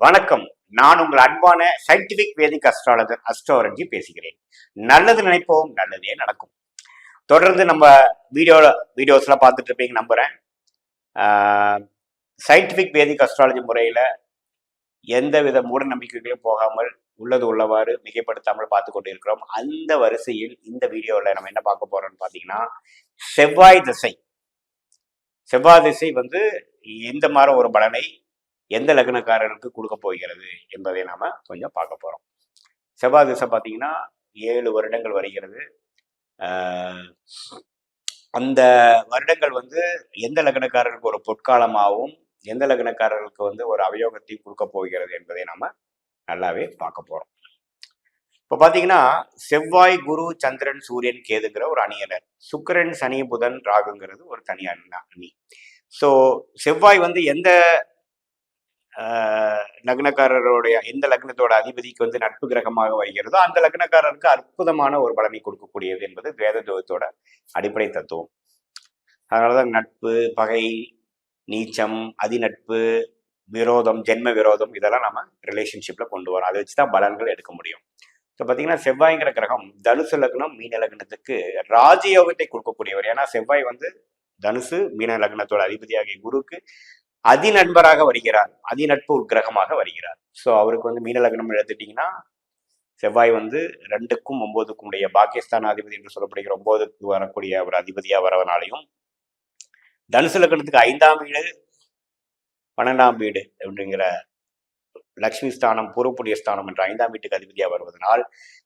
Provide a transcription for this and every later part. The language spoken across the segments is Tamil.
வணக்கம். நான் உங்கள் அன்பான சயின்டிபிக் வேதிக் அஸ்ட்ராலஜர் அஸ்ட்ரோரஞ்சி பேசுகிறேன். நல்லது நினைப்போம் நல்லதே நடக்கும். தொடர்ந்து நம்ம வீடியோ வீடியோஸ்லாம் பார்த்துட்டு இருப்பீங்க நம்புகிறேன் சயின்டிபிக் வேதிக் அஸ்ட்ராலஜி முறையில் எந்த வித மூட நம்பிக்கைகளும் போகாமல் உள்ளது உள்ளவாறு மிகைப்படுத்தாமல் பார்த்து கொண்டு இருக்கிறோம் அந்த வரிசையில் இந்த வீடியோவில் நம்ம என்ன பார்க்க போறோம்னு பார்த்தீங்கன்னா செவ்வாய் திசை. செவ்வாய் திசை வந்து எந்த மாதிரி ஒரு பலனை எந்த லக்னக்காரருக்கு கொடுக்க போகிறது என்பதை நாம கொஞ்சம் பார்க்க போறோம். செவ்வாய் திசை பார்த்தீங்கன்னா ஏழு வருடங்கள் வருகிறது. அந்த வருடங்கள் வந்து எந்த லக்னக்காரருக்கு ஒரு பொற்காலமாகவும் எந்த லக்னக்காரர்களுக்கு வந்து ஒரு அவயோகத்தையும் கொடுக்க போகிறது என்பதை நாம நல்லாவே பார்க்க போறோம். இப்போ பார்த்தீங்கன்னா செவ்வாய் குரு சந்திரன் சூரியன் கேதுங்கிற ஒரு அணியினர். சுக்கிரன் சனி புதன் ராகுங்கிறது ஒரு தனி அணி. ஸோ செவ்வாய் வந்து எந்த லக்னக்காரருடைய எந்த லக்னத்தோட அதிபதிக்கு வந்து நட்பு கிரகமாக வருகிறதோ அந்த லக்னக்காரருக்கு அற்புதமான ஒரு பலனை கொடுக்கக்கூடியது என்பது வேத ஜோதத்தோட அடிப்படை தத்துவம். அதனாலதான் நட்பு பகை நீச்சம் அதிநட்பு விரோதம் ஜென்ம விரோதம் இதெல்லாம் நம்ம ரிலேஷன்ஷிப்ல கொண்டு வரோம். அதை வச்சு தான் பலன்கள் எடுக்க முடியும். ஸோ பார்த்தீங்கன்னா செவ்வாய்ங்கிற கிரகம் தனுசு லக்னம் மீன லக்னத்துக்கு ராஜயோகத்தை கொடுக்கக்கூடியவர். ஏன்னா செவ்வாய் வந்து தனுசு மீன லக்னத்தோட அதிபதியாகிய குருக்கு. அதிநண்பராக வருகிறார். அதிநட்பு உட்கிரகமாக வருகிறார். ஸோ அவருக்கு வந்து மீன லக்னம் எடுத்துட்டீங்கன்னா செவ்வாய் வந்து ரெண்டுக்கும் ஒன்பதுக்கும் உடைய பாகிஸ்தான் அதிபதி என்று சொல்லப்படுகிற ஒன்பதுக்கு வரக்கூடிய ஒரு அதிபதியாக வரவனாலையும் தனுசு லக்னத்துக்கு ஐந்தாம் வீடு பன்னெண்டாம் வீடு அப்படிங்கிற லக்ஷ்மி ஸ்தானம் பூர்வப்புடைய ஸ்தானம் என்ற ஐந்தாம் வீட்டுக்கு அதிபதியாக வருவதனால்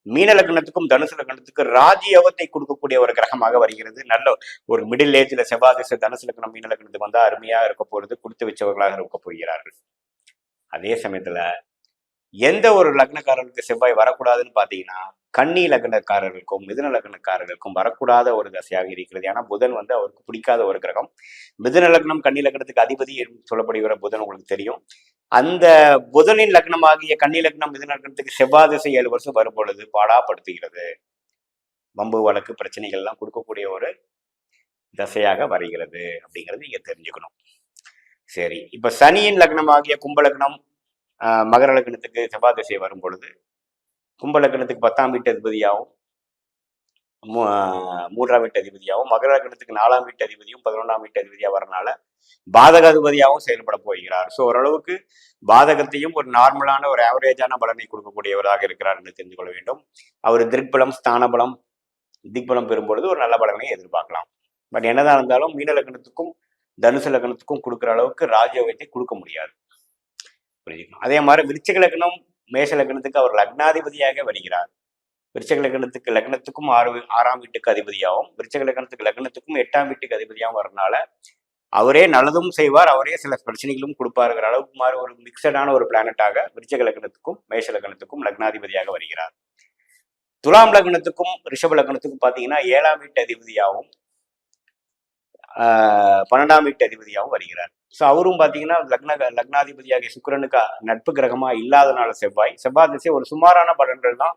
மீன லக்னத்துக்கும் தனுசு லக்னத்துக்கு ராஜயோகத்தை கொடுக்கக்கூடிய ஒரு கிரகமாக வருகிறது. நல்ல ஒரு மிடில் ஏஜ்ல செவ்வாதிச தனுசு லக்னம் மீன லக்னத்துக்கு வந்தா அருமையா இருக்க போகிறது கொடுத்து வச்சவர்களாக இருக்க போகிறார்கள். அதே சமயத்துல எந்த ஒரு லக்னக்காரர்களுக்கு செவ்வாய் வரக்கூடாதுன்னு பார்த்தீங்கன்னா கன்னி லக்னக்காரர்களுக்கும் மிதுன லக்னக்காரர்களுக்கும் வரக்கூடாத ஒரு தசையாக இருக்கிறது. ஏன்னா புதன் வந்து அவருக்கு பிடிக்காத ஒரு கிரகம். மிதுன லக்னம் கன்னி லக்னத்துக்கு அதிபதி சொல்லப்படுகிற புதன் உங்களுக்கு தெரியும். அந்த புதனின் லக்னமாகிய கன்னி லக்னம் மிதுன லக்னத்துக்கு செவ்வாய் திசை ஏழு வருஷம் வரும் பொழுது பாடாப்படுத்துகிறது. வம்பு வழக்கு பிரச்சனைகள் எல்லாம் கொடுக்கக்கூடிய ஒரு தசையாக வருகிறது அப்படிங்கிறது நீங்க தெரிஞ்சுக்கணும். சரி இப்ப சனியின் லக்னமாகிய கும்ப லக்னம் மகர லக்னத்துக்கு செவ்வாய் திசை வரும் பொழுது கும்ப லக்னத்துக்கு பத்தாம் வீட்டு அதிபதியாகவும் மூன்றாம் வீட்டு அதிபதியாகவும் மகர லக்னத்துக்கு நாலாம் வீட்டு அதிபதியும் பதினொன்றாம் வீட்டு அதிபதியாக வரனால பாதக அதிபதியாகவும் செயல்பட போகிறார். ஸோ ஓரளவுக்கு பாதகத்தையும் ஒரு நார்மலான ஒரு ஆவரேஜான பலனை கொடுக்கக்கூடியவராக இருக்கிறார் என்று தெரிந்து கொள்ள வேண்டும். அவர் திருப்பலம் ஸ்தானபலம் திக்பலம் பெறும்பொழுது ஒரு நல்ல பலனை எதிர்பார்க்கலாம். பட் என்னதான் இருந்தாலும் மீன லக்னத்துக்கும் தனுசு லக்னத்துக்கும் கொடுக்குற அளவுக்கு ராஜயோகத்தை கொடுக்க முடியாது. புரிஞ்சுக்கணும்? அதே மாதிரி விருச்சிக லக்னம் மேஷ லக்னத்துக்கு அவர் லக்னாதிபதியாக வருகிறார். விருச்சக லக்னத்துக்கு லக்னத்துக்கும் ஆறு ஆறாம் வீட்டுக்கு அதிபதியாகவும் விருச்சக லக்னத்துக்கு லக்னத்துக்கும் எட்டாம் வீட்டுக்கு அதிபதியாகவும் வரனால அவரே நல்லதும் செய்வார் அவரே சில பிரச்சனைகளும் கொடுப்பாருங்கிற அளவுக்கு மாறி ஒரு மிக்சடான ஒரு பிளானட்டாக விருச்சக லக்னத்துக்கும் மேஷ லக்னத்துக்கும் லக்னாதிபதியாக வருகிறார். துலாம் லக்னத்துக்கும் ரிஷப லக்னத்துக்கும் பார்த்தீங்கன்னா ஏழாம் வீட்டு அதிபதியாகவும் பன்னெண்டாம் வீட்டு அதிபதியாகவும் வருகிறார். ஸோ அவரும் பார்த்தீங்கன்னா லக்ன லக்னாதிபதியாகிய சுக்கிரனுக்கு நட்பு கிரகமா இல்லாதனால செவ்வாய். செவ்வாய் திசை ஒரு சுமாரான பலன்கள் தான்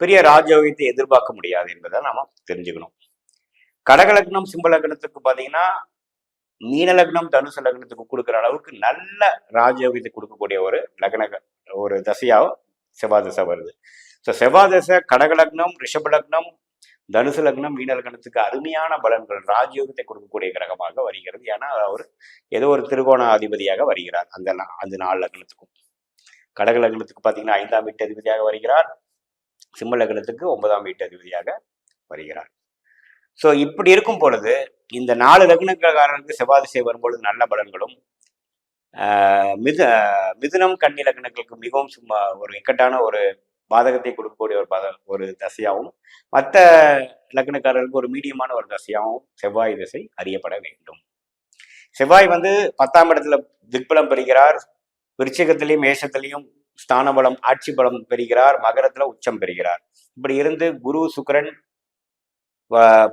பெரிய ராஜயோகத்தை எதிர்பார்க்க முடியாது என்பதை நாம தெரிஞ்சுக்கணும். கடக லக்னம் சிம்ப லக்னத்துக்கு பார்த்தீங்கன்னா மீன லக்னம் தனுசு லக்னத்துக்கு கொடுக்குற அளவுக்கு நல்ல ராஜயோகத்தை கொடுக்கக்கூடிய ஒரு லக்ன ஒரு தசையாக செவ்வாய் தசை வருது. ஸோ செவ்வாய் தசை கடக லக்னம் ரிஷப லக்னம் தனுசு லக்னம் மீன லக்னத்துக்கு அருமையான பலன்கள் ராஜயோகத்தை கொடுக்கக்கூடிய கிரகமாக வருகிறது. ஏன்னா அவர் ஏதோ ஒரு திருகோண அதிபதியாக வருகிறார் அந்த அந்த நாலு லக்னத்துக்கும். கடக லக்னத்துக்கு பார்த்தீங்கன்னா ஐந்தாம் வீட்டு அதிபதியாக வருகிறார். சிம்ம லக்னத்துக்கு ஒன்பதாம் வீட்டு அதிபதியாக வருகிறார். ஸோ இப்படி இருக்கும் பொழுது இந்த நாலு லக்னக்காரனுக்கு செவ்வாதிசை வரும்பொழுது நல்ல பலன்களும் ஆஹ் மிது மிதுனம் கன்னி லக்னங்களுக்கு மிகவும் சும்மா ஒரு இக்கட்டான ஒரு பாதகத்தை கொடுக்கக்கூடிய ஒரு பத ஒரு தசையாகவும் மற்ற லக்னக்காரர்களுக்கு ஒரு மீடியமான ஒரு தசையாகவும் செவ்வாய் திசை அறியப்பட வேண்டும். செவ்வாய் வந்து பத்தாம் இடத்துல திக்பலம் பெறுகிறார். விருச்சிகத்திலையும் மேஷத்திலையும் ஸ்தான பலம் ஆட்சி பலம் பெறுகிறார். மகரத்துல உச்சம் பெறுகிறார். இப்படி இருந்து குரு சுக்கரன்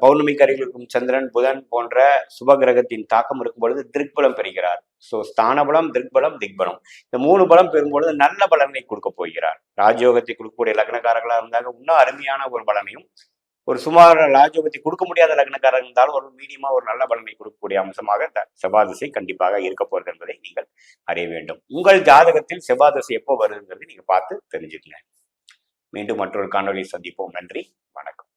பௌர்ணமிக்கு அருகில் இருக்கும் சந்திரன் புதன் போன்ற சுப கிரகத்தின் தாக்கம் இருக்கும் பொழுது திருக்பலம் பெறுகிறார். ஸோ ஸ்தான பலம் திக்பலம். இந்த மூணு பலம் பெறும்பொழுது நல்ல பலனை கொடுக்க போகிறார். ராஜயோகத்தை கொடுக்கக்கூடிய லக்னக்காரர்களா இருந்தாங்க இன்னும் அருமையான ஒரு பலனையும் ஒரு சுமார் ராஜயோகத்தை கொடுக்க முடியாத லக்னக்காரர் இருந்தாலும் ஒரு மீடியமா ஒரு நல்ல பலனை கொடுக்கக்கூடிய அம்சமாக இந்த செவ்வாதிசை கண்டிப்பாக இருக்க போகிறது என்பதை நீங்கள் அறிய வேண்டும். உங்கள் ஜாதகத்தில் செவ்வாதசை எப்போ வருதுங்கிறது நீங்க பார்த்து தெரிஞ்சுக்கங்க. மீண்டும் மற்றொரு காணொலியை சந்திப்போம். நன்றி வணக்கம்.